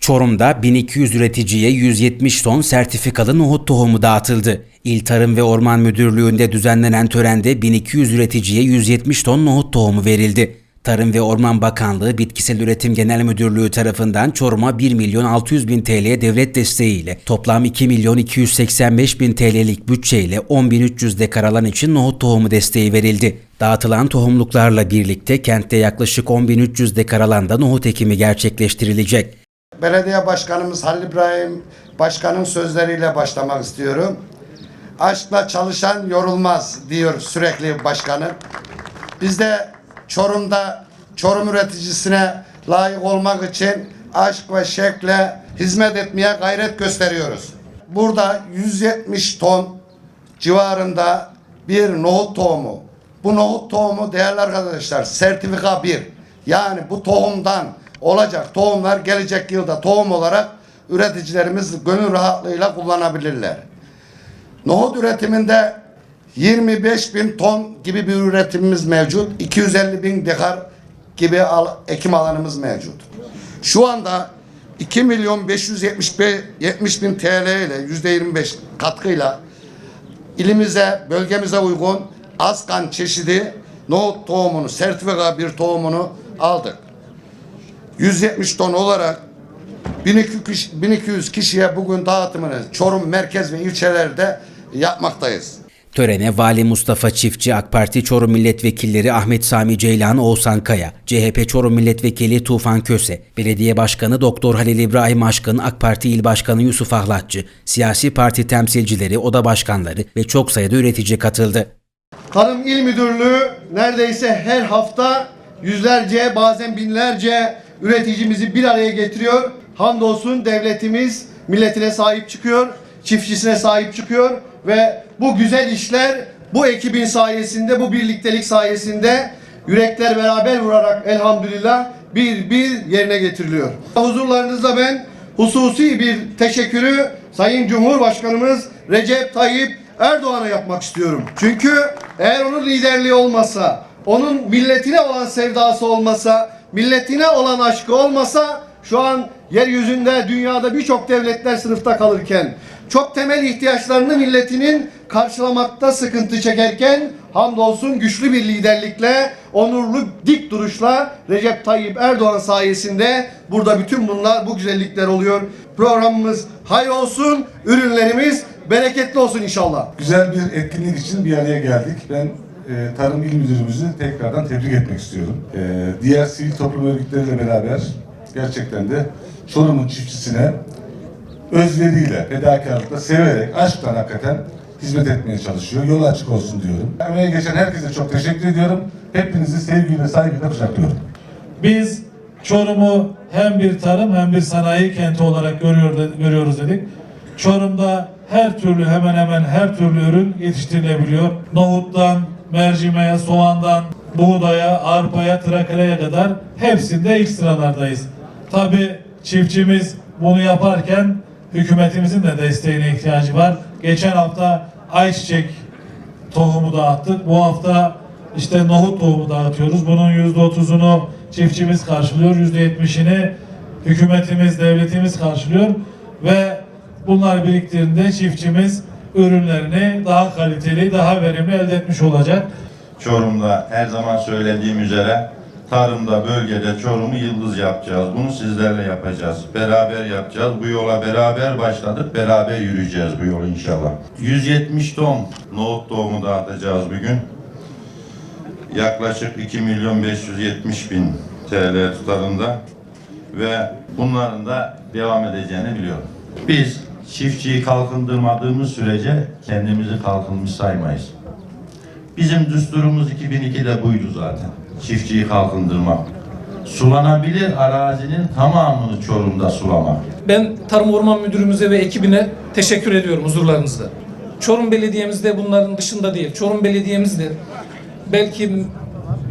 Çorum'da 1200 üreticiye 170 ton sertifikalı nohut tohumu dağıtıldı. İl Tarım ve Orman Müdürlüğü'nde düzenlenen törende 1200 üreticiye 170 ton nohut tohumu verildi. Tarım ve Orman Bakanlığı Bitkisel Üretim Genel Müdürlüğü tarafından Çorum'a 1 milyon 600 bin TL devlet desteğiyle toplam 2 milyon 285 bin TL'lik bütçeyle 10.300 dekar alan için nohut tohumu desteği verildi. Dağıtılan tohumluklarla birlikte kentte yaklaşık 10.300 dekar alanda nohut ekimi gerçekleştirilecek. Belediye Başkanımız Halil İbrahim Başkan'ın sözleriyle başlamak istiyorum. Aşkla çalışan yorulmaz diyor sürekli başkanı. Biz de Çorum'da Çorum üreticisine layık olmak için aşk ve şevkle hizmet etmeye gayret gösteriyoruz. Burada 170 ton civarında bir nohut tohumu. Bu nohut tohumu değerli arkadaşlar sertifika 1. Yani bu tohumdan olacak tohumlar gelecek yılda tohum olarak üreticilerimiz gönül rahatlığıyla kullanabilirler. Nohut üretiminde 25 bin ton gibi bir üretimimiz mevcut. 250 bin dekar gibi al- ekim alanımız mevcut. Şu anda 2 milyon 570 bin TL ile yüzde 25 katkıyla ilimize, bölgemize uygun askan çeşidi nohut tohumunu, sertifika bir tohumunu aldık. 170 ton olarak 1200 kişi- 1200 kişiye bugün dağıtımını Çorum merkez ve ilçelerde yapmaktayız. Törene Vali Mustafa Çiftçi, AK Parti Çorum Milletvekilleri Ahmet Sami Ceylan, Oğuzhan Kaya, CHP Çorum Milletvekili Tufan Köse, Belediye Başkanı Doktor Halil İbrahim Aşkın, AK Parti İl Başkanı Yusuf Ahlatçı, siyasi parti temsilcileri, oda başkanları ve çok sayıda üretici katıldı. Tarım İl Müdürlüğü neredeyse her hafta yüzlerce bazen binlerce üreticimizi bir araya getiriyor. Hamdolsun devletimiz milletine sahip çıkıyor, çiftçisine sahip çıkıyor ve bu güzel işler bu ekibin sayesinde, bu birliktelik sayesinde yürekler beraber vurarak elhamdülillah bir bir yerine getiriliyor. Huzurlarınızda ben hususi bir teşekkürü Sayın Cumhurbaşkanımız Recep Tayyip Erdoğan'a yapmak istiyorum. Çünkü eğer onun liderliği olmasa, onun milletine olan sevdası olmasa, milletine olan aşkı olmasa şu an yeryüzünde dünyada birçok devletler sınıfta kalırken çok temel ihtiyaçlarını milletinin karşılamakta sıkıntı çekerken hamdolsun güçlü bir liderlikle, onurlu dik duruşla Recep Tayyip Erdoğan sayesinde burada bütün bunlar, bu güzellikler oluyor. Programımız hay olsun, ürünlerimiz bereketli olsun inşallah. Güzel bir etkinlik için bir araya geldik. Ben e, Tarım İl Müdürümüzü tekrardan tebrik etmek istiyorum. E, diğer sivil toplum örgütleriyle beraber gerçekten de Çorum'un çiftçisine özveriyle, fedakarlıkla, severek, aşkla hakikaten hizmet etmeye çalışıyor. Yol açık olsun diyorum. Emeğe geçen herkese çok teşekkür ediyorum. Hepinizi sevgiyle, saygıyla kucaklıyorum. Biz Çorum'u hem bir tarım hem bir sanayi kenti olarak görüyor, görüyoruz dedik. Çorum'da her türlü hemen hemen her türlü ürün yetiştirilebiliyor. Nohuttan, mercimeğe, soğandan, buğdaya, arpaya, trakereye kadar hepsinde ilk sıralardayız. Tabi çiftçimiz bunu yaparken hükümetimizin de desteğine ihtiyacı var. Geçen hafta ayçiçek tohumu dağıttık. Bu hafta işte nohut tohumu dağıtıyoruz. Bunun yüzde otuzunu çiftçimiz karşılıyor. Yüzde yetmişini hükümetimiz, devletimiz karşılıyor. Ve bunlar biriktiğinde çiftçimiz ürünlerini daha kaliteli, daha verimli elde etmiş olacak. Çorum'da her zaman söylediğim üzere tarımda bölgede Çorum'u yıldız yapacağız. Bunu sizlerle yapacağız. Beraber yapacağız. Bu yola beraber başladık. Beraber yürüyeceğiz bu yolu inşallah. 170 ton nohut tohumu dağıtacağız bugün. Yaklaşık 2 milyon 570 bin TL tutarında ve bunların da devam edeceğini biliyorum. Biz çiftçiyi kalkındırmadığımız sürece kendimizi kalkınmış saymayız. Bizim düsturumuz 2002'de buydu zaten. Çiftçiyi kalkındırmak. Sulanabilir arazinin tamamını Çorum'da sulamak. Ben Tarım Orman Müdürümüze ve ekibine teşekkür ediyorum huzurlarınızda. Çorum Belediye'miz de bunların dışında değil. Çorum Belediye'miz belki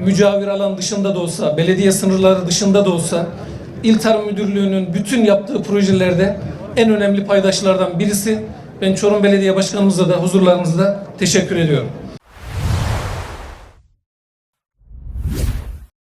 mücavir alan dışında da olsa, belediye sınırları dışında da olsa İl Tarım Müdürlüğü'nün bütün yaptığı projelerde en önemli paydaşlardan birisi. Ben Çorum Belediye Başkanımıza da huzurlarınızda teşekkür ediyorum.